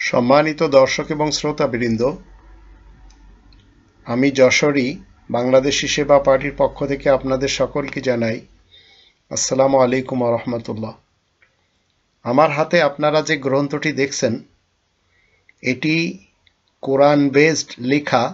সম্মানিত দর্শক এবং শ্রোতাবৃন্দ, আমি যশোরী, বাংলাদেশি সেবা পার্টির পক্ষ থেকে আপনাদের সকলকে জানাই আসসালামু আলাইকুম রহমতুল্লাহ। আমার হাতে আপনারা যে গ্রন্থটি দেখছেন, এটি কোরআন বেসড লেখা।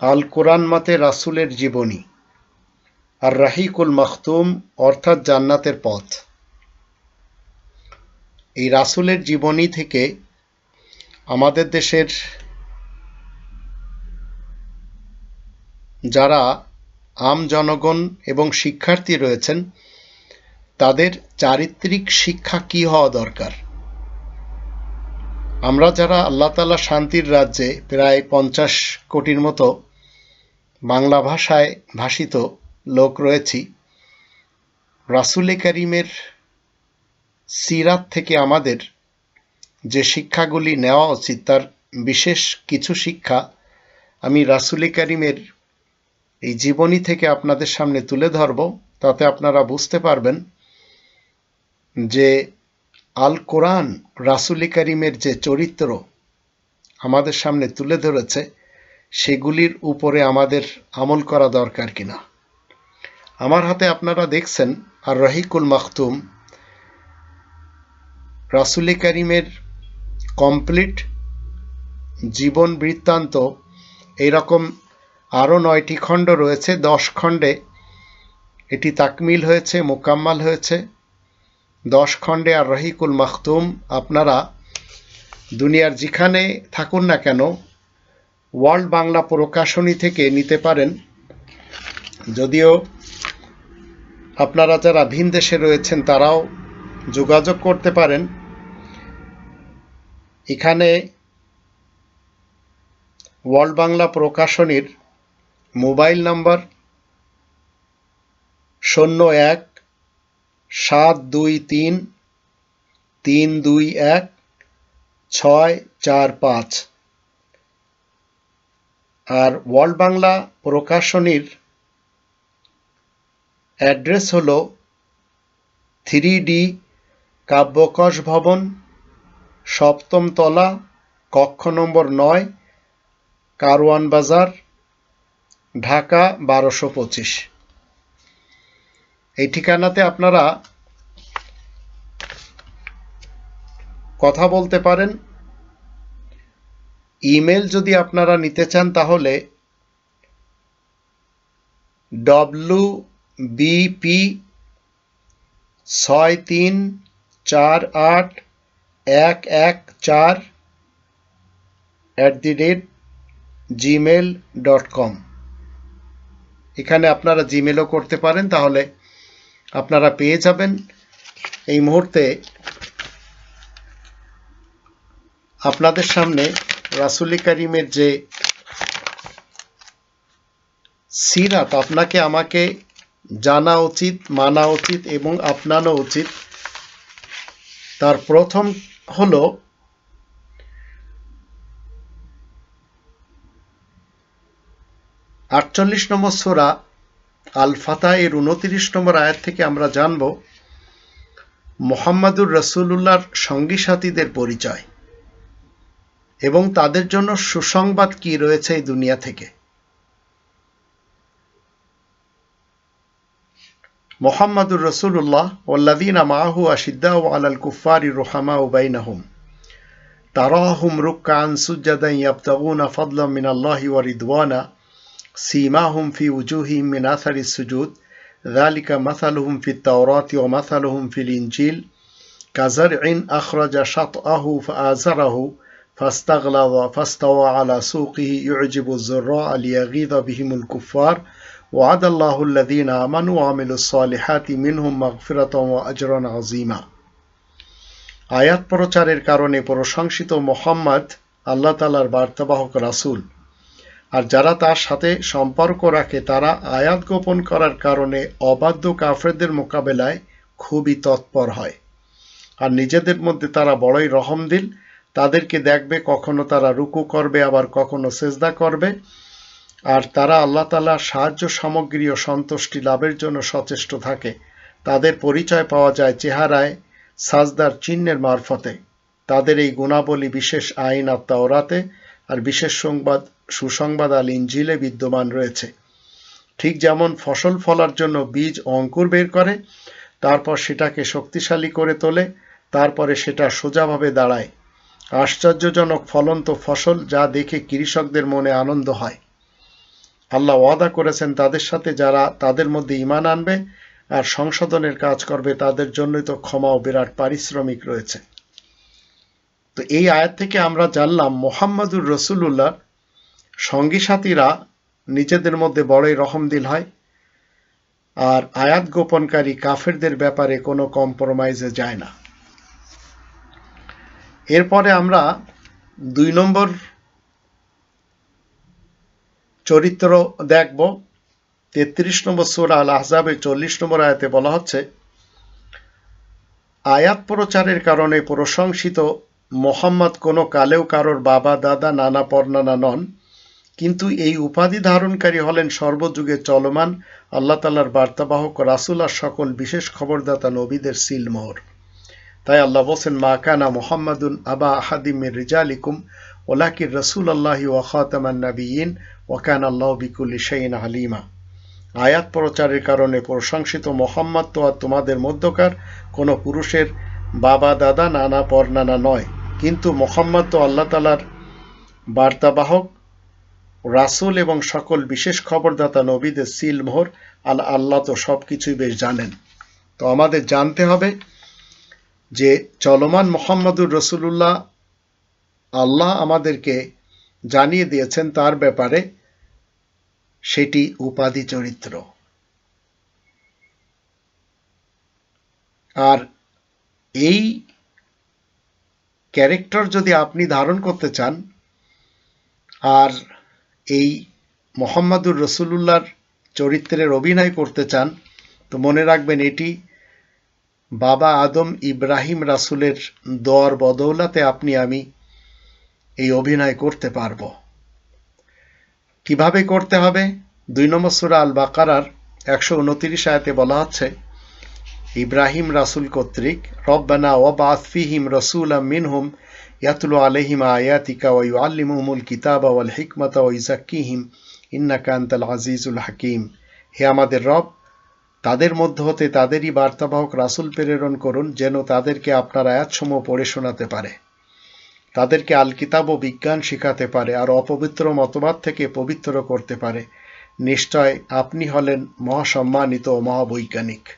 আল কোরআন মতে রাসুলের জীবনী, আর রাহিকুল মাখতুম, অর্থাৎ জান্নাতের পথ। এই রাসুলের জীবনী থেকে আমাদের দেশের যারা আম জনগণ এবং শিক্ষার্থী রয়েছেন, তাদের চারিত্রিক শিক্ষা কি হওয়া দরকার? আমরা যারা আল্লাহ তালা শান্তির রাজ্যে প্রায় পঞ্চাশ কোটির মতো বাংলা ভাষায় ভাষিত লোক রয়েছি, রাসুলে করিমের সিরাত থেকে আমাদের যে শিক্ষাগুলি নেওয়া উচিত, তার বিশেষ কিছু শিক্ষা আমি রাসুলে করিমের এই জীবনী থেকে আপনাদের সামনে তুলে ধরব। তাতে আপনারা বুঝতে পারবেন যে আল কোরআন রাসুলি করিমের যে চরিত্র আমাদের সামনে তুলে ধরেছে, সেগুলির উপরে আমাদের আমল করা দরকার কিনা। আমার হাতে আপনারা দেখছেন আর রহিকুল মাখতুম রাসুলি করিমের কমপ্লিট জীবন বৃত্তান্ত এইরকম আরও নয়টি খণ্ড রয়েছে, দশ খণ্ডে। এটি তাকমিল হয়েছে, মোকাম্মাল হয়েছে। দশ খণ্ডে আর রহিকুল মাখতুম, আপনারা দুনিয়ার যেখানে থাকুন না কেন, ওয়ার্ল্ড বাংলা প্রকাশনী থেকে নিতে পারেন। যদিও আপনারা যারা ভিন দেশে রয়েছেন, তারাও যোগাযোগ করতে পারেন। এখানে ওয়ার্ল্ড বাংলা প্রকাশনীর মোবাইল নাম্বার শূন্য এক সাত দুই তিন তিন দুই এক, ছয় চার পাঁচ। আর ওয়ার্ল্ড বাংলা প্রকাশনীর অ্যাড্রেস হল থ্রি ডি কাব্যকশ ভবন সপ্তম তলা, কক্ষ নম্বর নয়, কারওয়ান বাজার, ঢাকা বারোশো পঁচিশ। এই ঠিকানাতে আপনারা কথা বলতে পারেন। ইমেল যদি আপনারা নিতে চান তাহলে ডব্লু বিপি ছয় তিন চার আট এক এক চার at the rate Gmail dot com এখানে আপনারা জিমেলও করতে পারেন, তাহলে আপনারা পেয়ে যাবেন। এই মুহূর্তে আপনাদের সামনে রাসুলি করিমের যে সিরাত, আপনাকে আমাকে জানা উচিত, মানা উচিত এবং আপনানো উচিত। তার প্রথম হলো, আটচল্লিশ নম্বর সোরা আল ফাতা এর উনতিরিশ নম্বর আয়াত থেকে আমরা জানব মোহাম্মদুর রসুল্লাহর সঙ্গী সাথীদের পরিচয় এবং তাদের জন্য সুসংবাদ কি রয়েছে এই দুনিয়া থেকে। محمد رسول الله والذين معه أشداء على الكفار رحماء بينهم تراهم ركعا سجدا يبتغون فضلا من الله ورضوانا سيماهم في وجوههم من أثر السجود ذلك مثلهم في التوراة ومثلهم في الإنجيل كزرع أخرج شطأه فآزره فاستغلظ فاستوى على سوقه يعجب الزراع ليغيظ بهم الكفار ওয়াদ আল্লাহুল্লাদিন আমানু আমিলুস সালিহাতি মিনহুম মাগফিরাত আজরন আজিমা আয়াত প্রচারের কারণে প্রশংসিত মোহাম্মদ, আল্লাহ তালার বার্তাবাহক রাসুল। আর যারা তার সাথে সম্পর্ক রাখে, তারা আয়াত গোপন করার কারণে অবাধ্য কাফেরদের মোকাবেলায় খুবই তৎপর হয়। আর নিজেদের মধ্যে তারা বড়ই রহমদিল। তাদেরকে দেখবে কখনো তারা রুকু করবে, আবার কখনো সেজদা করবে। আর তারা আল্লাহ তালার সাহায্য সামগ্রী ও সন্তুষ্টি লাভের জন্য সচেষ্ট থাকে। তাদের পরিচয় পাওয়া যায় চেহারায় সাজদার চিহ্নের মারফতে। তাদের এই গুণাবলী বিশেষ আইন আত্মাওরাতে আর বিশেষ সংবাদ, সুসংবাদ আল ইঞ্জিলে বিদ্যমান রয়েছে। ঠিক যেমন ফসল ফলার জন্য বীজ অঙ্কুর বের করে, তারপর সেটাকে শক্তিশালী করে তোলে, তারপরে সেটা সোজাভাবে দাঁড়ায়। আশ্চর্যজনক ফলন্ত ফসল যা দেখে কৃষকদের মনে আনন্দ হয়। আল্লাহ ওয়াদা করেছেন তাদের সাথে যারা তাদের মধ্যে ইমান আনবে আর সংশোধনের কাজ করবে, তাদের জন্যই তো ক্ষমা ও বিরাট পারিশ্রমিক রয়েছে। তো এই আয়াত থেকে আমরা জানলাম, মোহাম্মদুর রসুল্লাহ সঙ্গী সাথীরা নিজেদের মধ্যে বড়ই রহমদিল হয় আর আয়াত গোপনকারী কাফেরদের ব্যাপারে কোনো কম্প্রোমাইজে যায় না। এরপরে আমরা দুই নম্বর চরিত্র দেখব। তেত্রিশ নম্বর সুরা আল আহজাবের চল্লিশ নম্বর আয়াতে বলা হচ্ছে, আয়াত প্রচারের কারণে প্রশংসিত মোহাম্মদ কোনো কালেও কারোর বাবা, দাদা, নানা, পর্নানা নন, কিন্তু এই উপাধি ধারণকারী হলেন সর্বযুগে চলমান আল্লাহ তালার বার্তাবাহক রাসুল আর সকল বিশেষ খবরদাতা নবীদের সিলমোহর। তাই আল্লাহ বলছেন, মা কানা মোহাম্মদুন আবা আহাদিমের রিজালিকুম ওলাকির রসুল আল্লাহি ওয়াখাতামান নবীন ওয়াকান আল্লাহ বিকুল্লি শাইন হালিমা আয়াত প্রচারের কারণে প্রশংসিত মোহাম্মদ তো আর তোমাদের মধ্যকার কোনো পুরুষের বাবা, দাদা, নানা, পরনানা নয়। কিন্তু মোহাম্মদ তো আল্লাহ তালার বার্তাবাহক, রাসুল এবং সকল বিশেষ খবরদাতা নবীদের সিল মোহর আল আল্লাহ তো সব কিছুই বেশ জানেন। তো আমাদের জানতে হবে যে চলমান মোহাম্মদুর রসুল্লাহ আল্লাহ আমাদেরকে জানিয়ে দিয়েছেন তার ব্যাপারে, সেটি উপাধি চরিত্র। আর এই ক্যারেক্টার যদি আপনি ধারণ করতে চান, আর এই মোহাম্মদুর রসুল্লাহর চরিত্রের অভিনয় করতে চান, তো মনে রাখবেন এটি বাবা আদম ইব্রাহিম রাসুলের দর বদৌলাতে আপনি আমি এই অভিনয় করতে পারব। কীভাবে করতে হবে? দুই নম্বর সুরা আল বাকারার একশো উনতিরিশ আয়াতে বলা হচ্ছে ইব্রাহিম রাসুল কর্তৃক, রব্বানা ও বাসফিহিম রসুল মিনহুম ইয়াতুলু আলহিম আয়াতিকা ওই আল্লিমুমুল কিতাবা ওয়াল হিকমতা ও ইজাক্কিহিম ইন্নাকা আন্তাল আজিজুল হাকিম। হে আমাদের রব, তাদের মধ্য হতে তাদেরই বার্তাবাহক রাসুল প্রেরণ করুন, যেন তাদেরকে আপনার আয়াতসমূহ পড়ে শোনাতে পারে। তাদেরকে আল কিতাব ও বিজ্ঞান শিখাতে পারে আর অপবিত্র মতবাদ থেকে পবিত্র করতে পারে। নিশ্চয় আপনি হলেন মহাসম্মানিত ও মহাবৈজ্ঞানিক।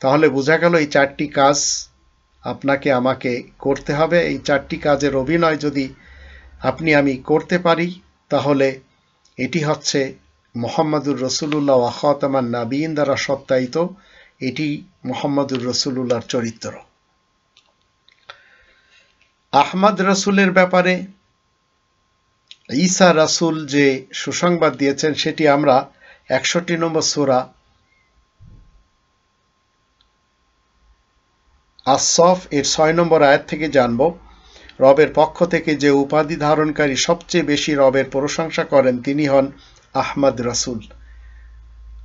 তাহলে বোঝা গেল এই চারটি কাজ আপনাকে আমাকে করতে হবে। এই চারটি কাজের অভিনয় যদি আপনি আমি করতে পারি, তাহলে এটি হচ্ছে মোহাম্মদুর রসুল্লাহ আখাতামান নাবিন দ্বারা সত্যায়িত। এটি মোহাম্মদুর রসুল্লাহর চরিত্র। আহমদ রসুলের ব্যাপারে, ঈসা রাসুল যে সুসংবাদ দিয়েছেন সেটি আমরা একষট্টি নম্বর সোরা আসফ এর ছয় নম্বর আয়াত থেকে জানব। রবের পক্ষ থেকে যে উপাধি ধারণকারী সবচেয়ে বেশি রবের প্রশংসা করেন তিনি হন আহমদ রাসুল।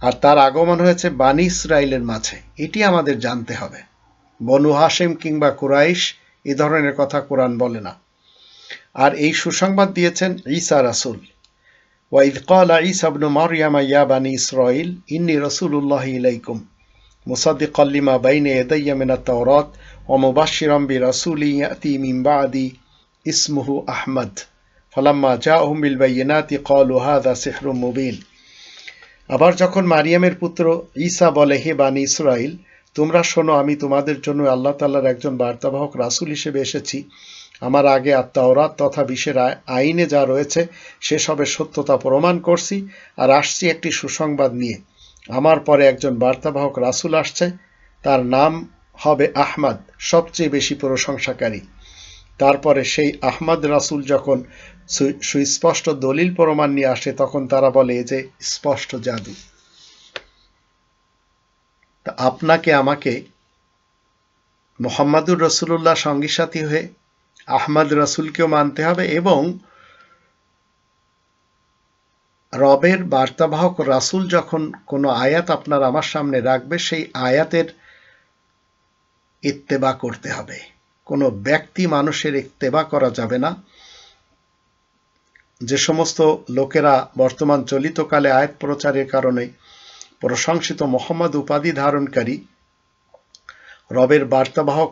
আর তার আগমন হয়েছে বানি ইসরায়েলের মাঝে। এটি আমাদের জানতে হবে। বনু হাসেম কিংবা কুরাইশ এ ধরনের কথা কোরআন বলে না। আর এই সুসংবাদ দিয়েছেন ঈসা রাসুল। ওয়াইদ কলা ঈসা আবনু মারিয়ামা ইয়া বানি ইসরাইল ইন্নি রসুল্লাহ ইলাইকুম মুসাদ্দিক লিমা বাইনে ইয়াদাইয়া মিনাত তাওরাত, ওয়া মুবাশশিরাম বিরাসূলি ইয়াতি মিন বাদি ইসমুহু আহমদ। ফালাম্মা জাআহুম বিল বাইয়িনাতি ক্বালু হাযা সিহরুম মুবিন। আবার যখন মারিয়ামের পুত্র ঈসা বলে, হে বানি ইসরাইল তোমরা শোনো, আমি তোমাদের জন্য আল্লাহ তাল্লার একজন বার্তাবাহক রাসুল হিসেবে এসেছি। আমার আগে আত্মাওরাত তথা বিশ্বের আইনে যা রয়েছে, সেসবের সত্যতা প্রমাণ করছি আর আসছি একটি সুসংবাদ নিয়ে। আমার পরে একজন বার্তাবাহক রাসুল আসছে, তার নাম হবে আহমাদ, সবচেয়ে বেশি প্রশংসাকারী। তারপরে সেই আহমাদ রাসুল যখন সুস্পষ্ট দলিল প্রমাণ নিয়ে আসে, তখন তারা বলে যে স্পষ্ট জাদু। তা আপনাকে আমাকে মোহাম্মদুর রসুল্লাহ সঙ্গী সাথী হয়ে আহমদ রসুলকেও মানতে হবে এবং রবের বার্তাবাহক রাসুল যখন কোনো আয়াত আপনার আমার সামনে রাখবে, সেই আয়াতের ইত্তেবা করতে হবে। কোনো ব্যক্তি মানুষের ইত্তেবা করা যাবে না। যে সমস্ত লোকেরা বর্তমান চলিতকালে আয়াত প্রচারের কারণে প্রশংসিত মোহাম্মদ উপাধি ধারণকারী, রবের বার্তাবাহক,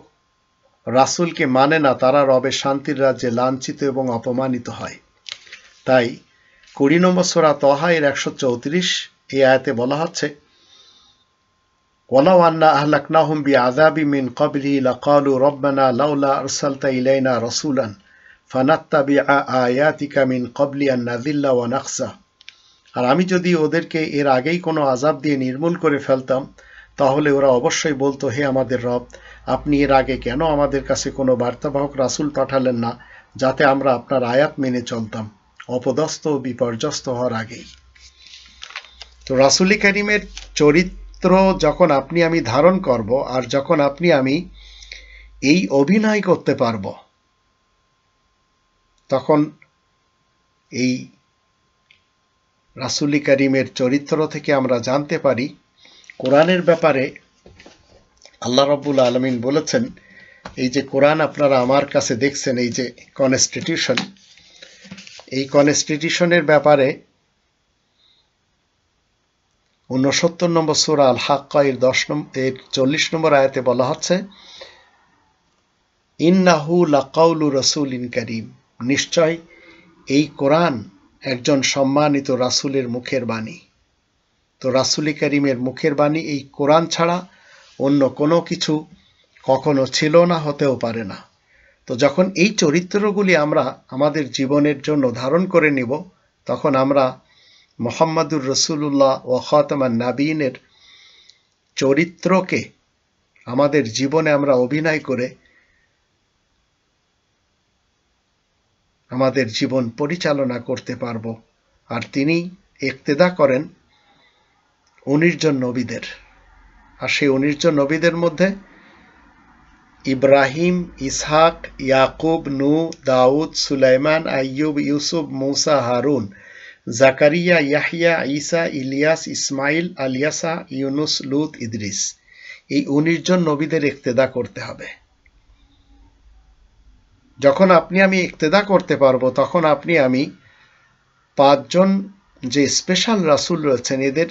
রাসুলকে মানে না তারা রবের শান্তির রাজ্যে লাঞ্ছিত এবং অপমানিত হয়। তাই কুড়ি নম্বর সোরা তহা এর একশো চৌত্রিশ এই আয়াতে বলা হচ্ছে, ওয়ালাউ আন্না আহলাকনাহুম বি আযাবি মিন ক্বাবলি লাকালু রব্বানা লাউলা আরসালতা ইলাইনা রাসূলান ফানাত্তাবিআ আয়াতিকা মিন ক্বাবলি আন নাযিল্লা ওয়া আর আমি যদি ওদেরকে এর আগেই কোনো আজাব দিয়ে নির্মূল করে ফেলতাম, তাহলে ওরা অবশ্যই বলতো, হে আমাদের রব, আপনি এর আগে কেন আমাদের কাছে কোনো বার্তাবাহক রাসুল পাঠালেন না, যাতে আমরা আপনার আয়াত মেনে চলতাম? অপদস্থ ও বিপর্যস্ত হওয়ার আগেই। তো রাসুলি করিমের চরিত্র যখন আপনি আমি ধারণ করব, আর যখন আপনি আমি এই অভিনয় করতে পারব, তখন এই রাসুলি করিমের চরিত্র থেকে আমরা জানতে পারি, কোরআনের ব্যাপারে আল্লাহ রব্বুল আলমিন বলেছেন, এই যে কোরআন আপনারা আমার কাছে দেখছেন, এই যে কনস্টিটিউশন এই কনস্টিটিউশনের ব্যাপারে ঊনসত্তর নম্বর সুরা আল হাক্কা এর দশ নম্বর এর চল্লিশ নম্বর আয়াতে বলা হচ্ছে, ইন্নাহু লাকাউলু রসুল ইন করিম, নিশ্চয় এই কোরআন একজন সম্মানিত রাসুলের মুখের বাণী। তো রাসুলি করিমের মুখের বাণী এই কোরআন ছাড়া অন্য কোনো কিছু কখনো ছিল না, হতেও পারে না। তো যখন এই চরিত্রগুলি আমরা আমাদের জীবনের জন্য ধারণ করে নিব, তখন আমরা মোহাম্মদুর রসুল্লাহ ও খতমান নাবিনের চরিত্রকে আমাদের জীবনে আমরা অভিনয় করে আমাদের জীবন পরিচালনা করতে পারব। আর তিনি একতেদা করেন উনিশ নবীদের। আর সেই উনিশ নবীদের মধ্যে ইব্রাহিম, ইসহাক, ইয়াকুব, নু, দাউদ, সুলাইমান, আইয়ুব, ইউসুফ, মৌসা, হারুন, জাকারিয়া ইয়াহিয়া ইসা ইলিয়াস ইসমাইল আলিয়াসা, ইউনুস, লুত, ইদ্রিস। এই উনিশ নবীদের ইক্তেদা করতে হবে। যখন আপনি আমি ইক্তেদা করতে পারব, তখন আপনি আমি পাঁচজন যে স্পেশাল রাসুল রয়েছেন, এদের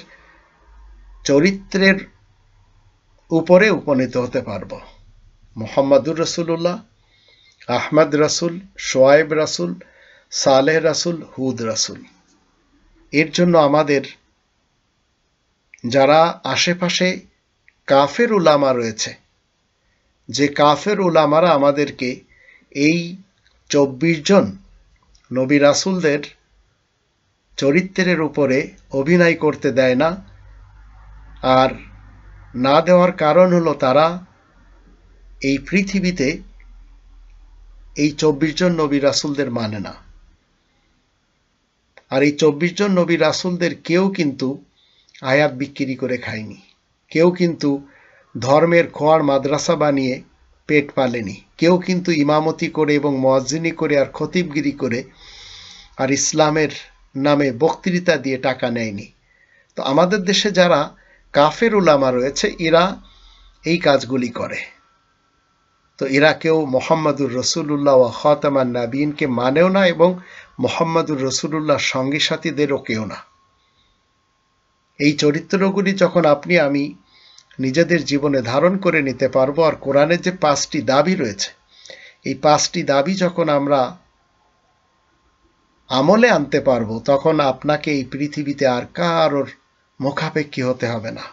চরিত্রের উপরে উপনীত হতে পারব। মোহাম্মদুর রসুল্লাহ আহমদ রাসুল সোয়েব রাসুল, সালেহ রাসুল, হুদ রাসুল। এর জন্য আমাদের যারা আশেপাশে কাফের উলামা রয়েছে, যে কাফের উলামারা আমাদেরকে এই চব্বিশ জন নবী রাসুলদের চরিত্রের উপরে অভিনয় করতে দেয় না। আর না দেওয়ার কারণ হলো তারা এই পৃথিবীতে এই চব্বিশ জন নবী রাসুলদের মানে না। আর এই চব্বিশ জন নবী রাসুলদের কেউ কিন্তু আয়াত বিক্রি করে খায়নি। কেউ কিন্তু ধর্মের খোয়ার মাদ্রাসা বানিয়ে পেট পালেনি। কেউ কিন্তু ইমামতি করে এবং মজ্জিনি করে আর খতিবগিরি করে আর ইসলামের নামে বক্তৃতা দিয়ে টাকা নেয়নি। তো আমাদের দেশে যারা কাফের উলামা রয়েছে, এরা এই কাজগুলি করে। তো এরা কেউ মোহাম্মদুর রসুল্লাহ ও খতামান নাবিনকে মানেও না এবং মোহাম্মদুর রসুল্লাহ সঙ্গী সাথীদেরও কেউ না। এই চরিত্রগুলি যখন আপনি, আমি নিজেদের জীবনে ধারণ করে নিতে পারব আর কোরআনের যে পাঁচটি দাবি রয়েছে, এই পাঁচটি দাবি যখন আমরা আমলে আনতে পারব, তখন আপনাকে এই পৃথিবীতে আর কারোর মুখাপেক্ষী হতে হবে না।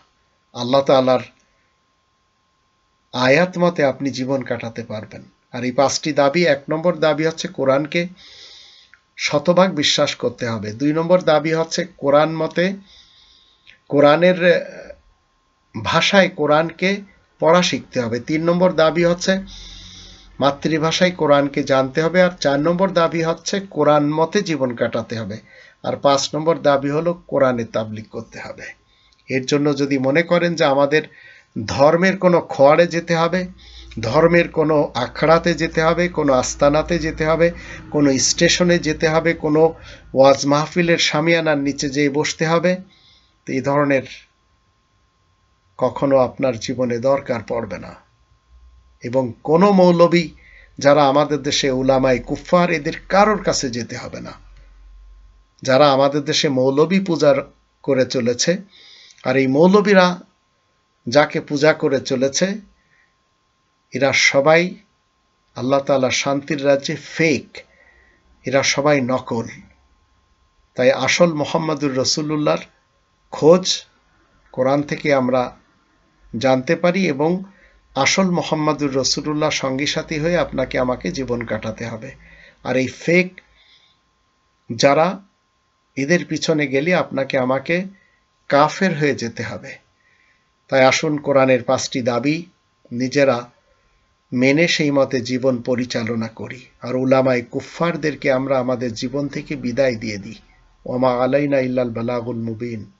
আল্লাহ তালার আয়াত মতে আপনি জীবন কাটাতে পারবেন। আর এই পাঁচটি দাবি, এক নম্বর দাবি হচ্ছে কোরআনকে শতভাগ বিশ্বাস করতে হবে। দুই নম্বর দাবি হচ্ছে কোরআন মতে, কোরআনের ভাষায় কোরআনকে পড়া শিখতে হবে। তিন নম্বর দাবি হচ্ছে, মাতৃভাষায় কোরআনকে জানতে হবে আর চার নম্বর দাবি হচ্ছে, কোরআন মতে জীবন কাটাতে হবে। আর পাঁচ নম্বর দাবি হলো, কোরআনে তাবলিক করতে হবে। এর জন্য যদি মনে করেন যে আমাদের ধর্মের কোনো খোয়াড়ে যেতে হবে, ধর্মের কোনো আখড়াতে যেতে হবে, কোনো আস্তানাতে যেতে হবে, কোনো স্টেশনে যেতে হবে, কোনো ওয়াজ মাহফিলের সামিয়ানার নিচে যেয়ে বসতে হবে, তো এই ধরনের কখনো আপনার জীবনে দরকার পড়বে না। এবং কোনো মৌলবী যারা আমাদের দেশে উলামাই কুফফার এদের কারোর কাছে যেতে হবে না। যারা আমাদের দেশে মৌলবী পূজার করে চলেছে আর এই মৌলবীরা যাকে পূজা করে চলেছে, এরা সবাই আল্লাহ তালা শান্তির রাজ্যে ফেক এরা সবাই নকল। তাই আসল মোহাম্মদুর রসুল্লাহর খোঁজ কোরআন থেকে আমরা জানতে পারি এবং আসল মোহাম্মদুর রসুল্লাহ সঙ্গী সাথী হয়ে আপনাকে আমাকে জীবন কাটাতে হবে। আর এই ফেক যারা, এদের পিছনে গেলে আপনাকে আমাকে কাফের হয়ে যেতে হবে। তাই আসুন কোরআনের পাঁচটি দাবি নিজেরা মেনে সেই মতে জীবন পরিচালনা করি। আর উলামায় কুফফারদেরকে আমরা আমাদের জীবন থেকে বিদায় দিয়ে দিই। ওমা আলাইনা ইল্লাল বালাগুল মুবিন।